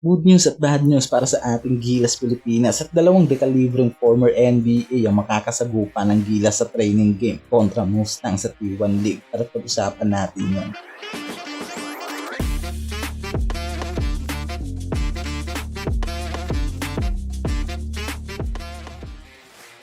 Good news at bad news para sa ating Gilas Pilipinas at dalawang dekalibreng former NBA ang makakasagupa ng Gilas sa training game kontra Mustang sa T1 League. At pag-usapan natin yan.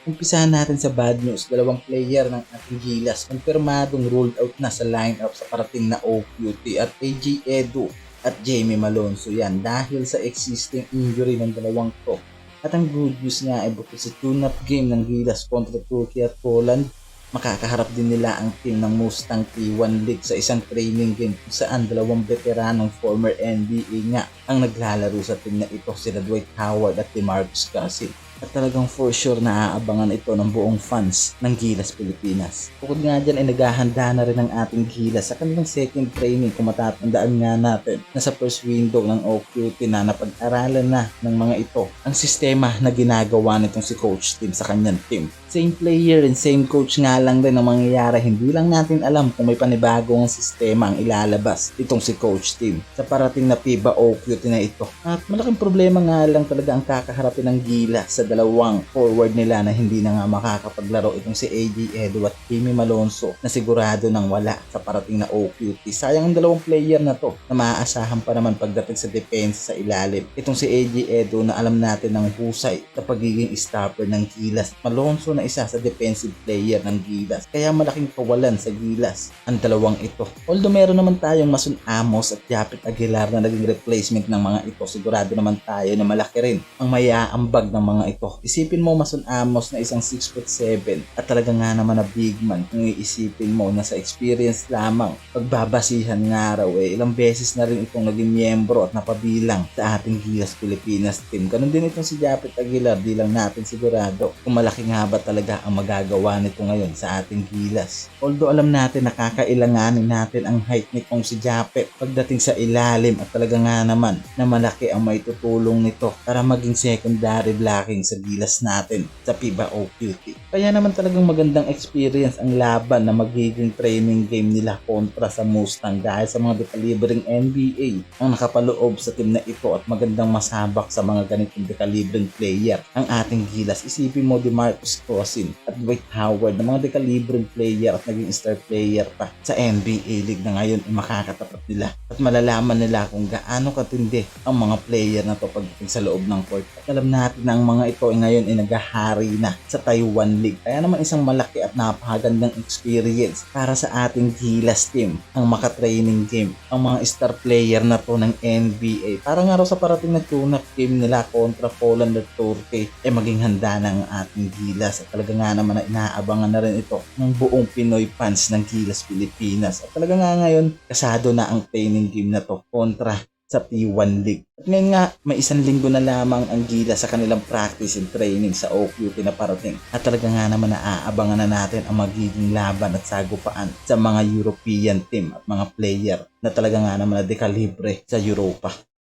Umpisahan natin sa bad news. Dalawang player ng ating Gilas kumpirmadong ruled out na sa lineup sa parating na OQT at AJ Edu at Jamie Malonzo yan dahil sa existing injury ng dalawang to. At ang good news nga ay bukod sa tune-up game ng Gilas kontra Turkey at Poland, makakaharap din nila ang team ng Mustang T1 League sa isang training game kung saan dalawang veteranong former NBA nga ang naglalaro sa team na ito sila Dwight Howard at DeMarcus Cousins at talagang for sure na aabangan ito ng buong fans ng Gilas Pilipinas. Bukod nga dyan ay naghahanda na rin ang ating Gilas sa kanilang second training kung matatandaan nga natin na sa first window ng OQT na napag-aralan na ng mga ito ang sistema na ginagawa nitong si Coach Tim sa kanyang team. Same player and same coach nga lang din ang mangyayari. Hindi lang natin alam kung may panibagong sistema ang ilalabas itong si Coach Tim sa parating na FIBA OQT na ito. At malaking problema nga lang talaga ang kakaharapin ng Gila sa dalawang forward nila na hindi na nga makakapaglaro itong si AD Edu at Jimmy Malonzo na sigurado nang wala sa parating na OQT. Sayang ang dalawang player na to na maaasahan pa naman pagdating sa depensa sa ilalim. Itong si AD Edu na alam natin ng husay sa pagiging stopper ng Gilas. Malonzo na isa sa defensive player ng Gilas. Kaya malaking kawalan sa Gilas ang dalawang ito. Although meron naman tayong Mason Amos at Japet Aguilar na naging replacement ng mga ito, sigurado naman tayo na malaki rin ang mayaambag ng mga ito. Isipin mo Mason Amos na isang 6 foot 7 at talaga nga naman na big man kung iisipin mo na sa experience lamang pagbabasihan nga raw eh ilang beses na rin itong naging miyembro at napabilang sa ating Gilas Pilipinas team. Ganon din itong si Japet Aguilar, di lang natin sigurado kung malaki nga ba talaga ang magagawa nito ngayon sa ating Gilas. Although alam natin nakakailanganin natin ang height nitong si Japet pagdating sa ilalim at talaga nga naman na malaki ang maitutulong nito para maging secondary blocking sa Gilas natin sa FIBA OQT. Kaya naman talagang magandang experience ang laban na magiging training game nila kontra sa Mustang dahil sa mga dekalibreng NBA ang nakapaloob sa team na ito at magandang masabak sa mga ganitong dekalibreng player ang ating Gilas. Isipin mo di Marcus Cosin at Dwight Howard na mga dekalibreng player at naging star player pa sa NBA League na ngayon ay makakatapat nila at malalaman nila kung gaano katindi ang mga player na to pagdating sa loob ng court. At alam natin na ang mga ito ay ngayon ay naghahari na sa Taiwan League. Kaya naman isang malaki at napakagandang experience para sa ating Gilas team ang maka-training game. Ang mga star player na to ng NBA. Para nga raw sa parating na tune-up game nila kontra Poland at Turkey ay maging handa ng ating Gilas. Talaga nga naman na inaabangan na rin ito ng buong Pinoy fans ng Gilas Pilipinas. At talaga nga ngayon, kasado na ang training game na to kontra sa T1 League. At ngayon nga, may isang linggo na lamang ang gila sa kanilang practice and training sa OQT na parating. At talaga nga naman naaabangan na natin ang magiging laban at sagupaan sa mga European team at mga player na talaga nga naman na dekalibre sa Europa.